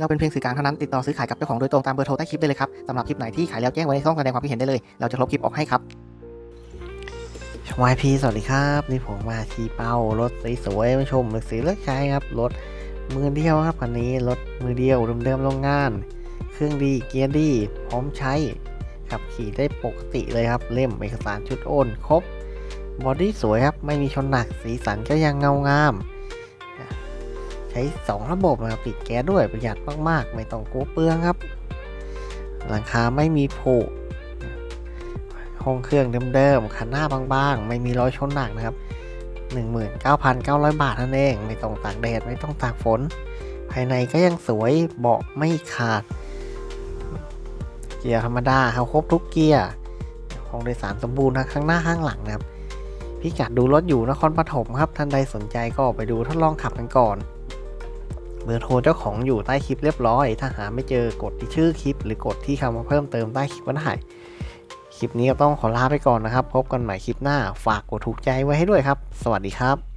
เราเป็นเพียงสื่อกลางเท่านั้นติดต่อซื้อขายกับเจ้าของโดยตรงตามเบอร์โทรใต้คลิปได้เลยครับสำหรับคลิปไหนที่ขายแล้วแจ้งไว้ในช่องแสดงความคิดเห็นได้เลย เราจะลบคลิปออกให้ครับชมายพีสวัสดีครับ นี่ผมมาชีเป้ารถสวยๆมาชมหนังสือเลือกใช้ครับรถมือเดียวครับคันนี้รถมือเดียวเดิมๆโรงงาน เครื่องดีเกียร์ดีพร้อมใช้ขับขี่ได้ปกติเลยครับเล่มเอกสารชุดโอนครบบอดี้สวยครับไม่มีชนหนักสีสันก็ยังเงางาม ใช้ 2 ระบบนะครับติดแก๊สด้วยประหยัดมากๆ ไม่ต้องกลัวเปลืองครับ หลังคาไม่มีผุห้องเครื่องเดิมๆคันหน้าบางๆ ไม่มีรอยชนหนักนะครับ 19,900 บาทนั่นเอง ไม่ต้องตากแดดไม่ต้องตากฝน ภายในก็ยังสวยเบาะไม่ขาด เกียร์ธรรมดาเขาครบทุกเกียร์ห้องโดยสารสมบูรณ์ทั้งข้างหน้าข้างหลังนะครับพี่กัดดูรถอยู่นครปฐมครับ ท่านใดสนใจก็ไปดูทดลองขับกันก่อน บอร์โทรเจ้าของอยู่ใต้คลิปเรียบร้อย ถ้าหาไม่เจอกดที่ชื่อคลิป หรือกดที่คำว่าเพิ่มเติมใต้คลิปก็ได้คลิปนี้ก็ต้องขอลาไปก่อนนะครับ พบกันใหม่คลิปหน้า ฝากกดถูกใจไว้ให้ด้วยครับ สวัสดีครับ